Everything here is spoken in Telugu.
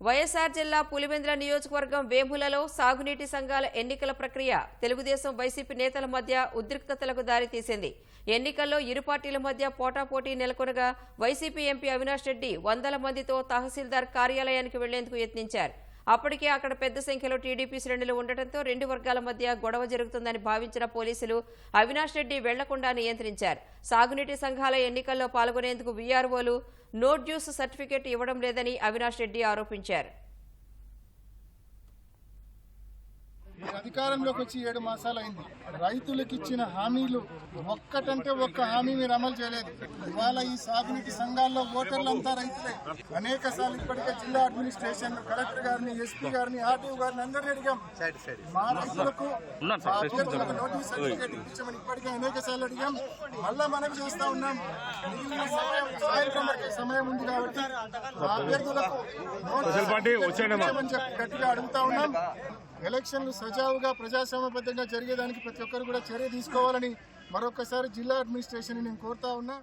వైఎస్ఆర్ జిల్లా పులివెందుల నియోజకవర్గం వేములలో సాగునీటి సంఘాల ఎన్నికల ప్రక్రియ తెలుగుదేశం వైసీపీ నేతల మధ్య ఉద్రిక్తతలకు దారితీసింది ఎన్నికల్లో ఇరు పార్టీల మధ్య పోటాపోటీ నెలకొనగా వైసీపీ ఎంపీ అవినాష్ రెడ్డి వందల మందితో తహసీల్దార్ కార్యాలయానికి వెళ్ళేందుకు యత్నించారు. అప్పటికే అక్కడ పెద్ద సంఖ్యలో టీడీపీ శ్రేణులు ఉండటంతో రెండు వర్గాల మధ్య గొడవ జరుగుతుందని భావించిన పోలీసులు అవినాష్ రెడ్డి వెళ్ళకుండా నియంత్రించారు. సాగునీటి సంఘాల ఎన్నికల్లో పాల్గొనేందుకు వీఆర్ఓలు నో డ్యూస్ సర్టిఫికేట్ ఇవ్వడం లేదని అవినాష్ రెడ్డి ఆరోపించారు ఈ అధికారంలోకి వచ్చి ఏడు మాసాలు అయింది రైతులకు ఇచ్చిన హామీలు ఒక్కటంటే ఒక్క హామీ మీరు అమలు చేయలేదు. ఇవాళ ఈ సాగునీటి సంఘాల్లో ఓటర్లంతా రైతులే. అనేక సార్లు ఇప్పటికే జిల్లా అడ్మినిస్ట్రేషన్ కలెక్టర్ గారిని ఎస్పీ గారిని ఆర్టీఓ గారిని అందరినీ అడిగాం. మా రైతులకు నోటీస్ సర్టిఫికేట్ ఇప్పించమని ఇప్పటికే అనేక సార్లు అడిగాం. మళ్ళా మనవి చేస్తా ఉన్నాం. మిగిలిన సమయం సాయంత్రం వరకే సమయం ఉంది కాబట్టి అభ్యర్థులకు గట్టిగా అడుగుతా ఉన్నాం. ఎలక్షన్లు సజావుగా ప్రజాస్వామ్యబద్ధంగా జరిగేదానికి ప్రతి ఒక్కరు కూడా చర్య తీసుకోవాలని మరొకసారి జిల్లా అడ్మినిస్ట్రేషన్ నేను కోరుతా ఉన్నా.